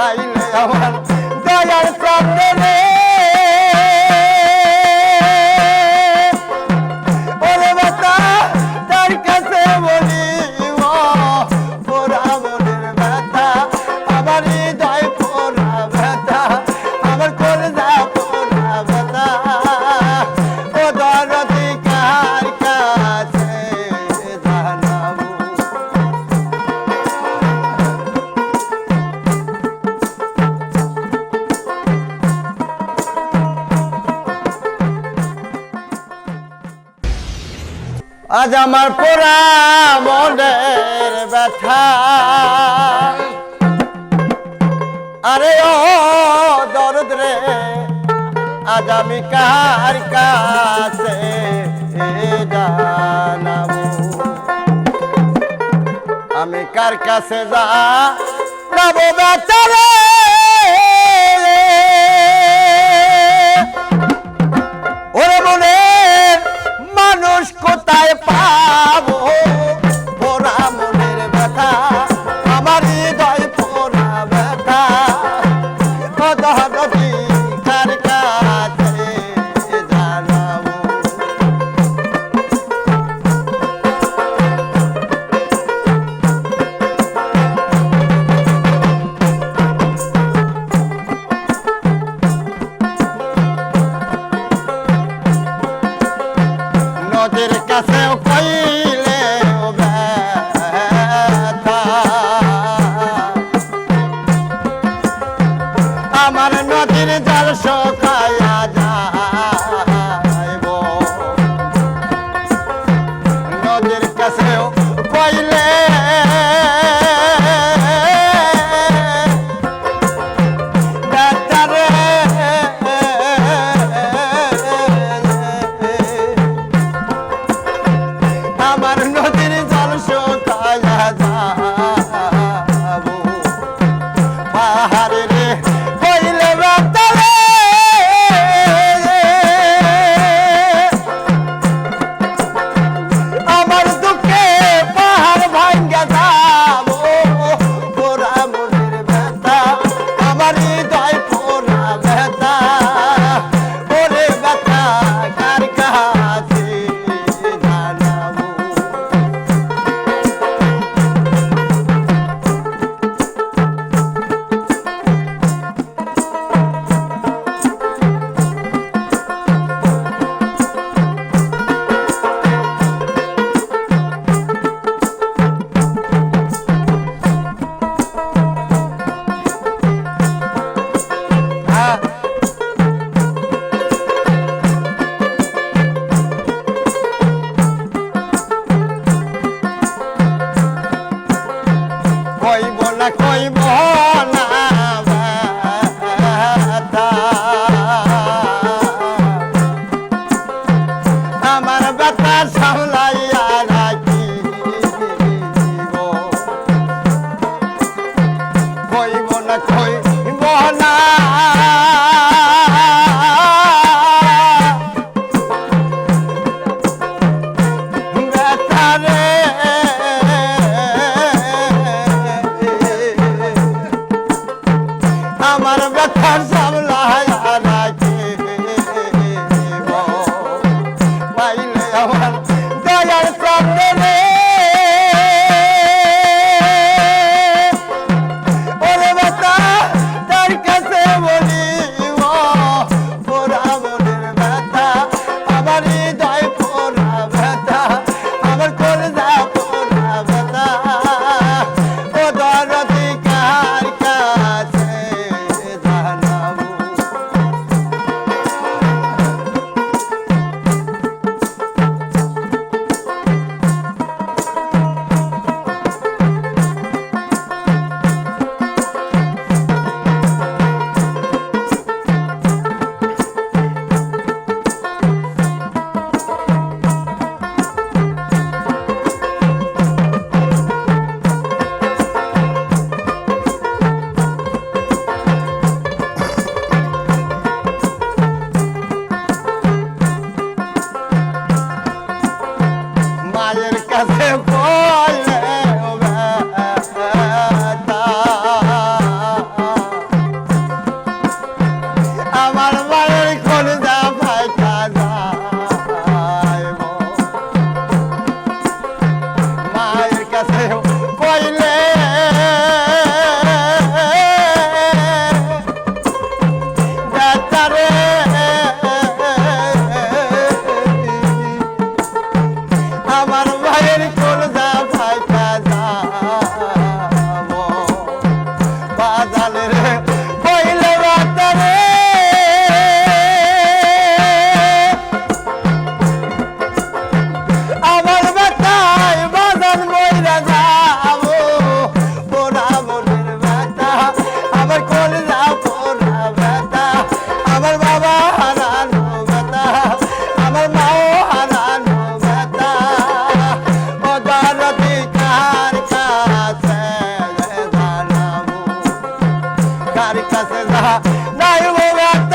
পাইলে আমার দয়ার প্রাণ আজ আমার পোড়া মনের ব্যথা। আরে ও দরদ রে, আজ আমি কার কাছে জানাব? আমি কার কাছে যা যাব বেচারে আমার ব্যথা সামলায় মায়ের কোল কার কাছে যা যাইব বেটা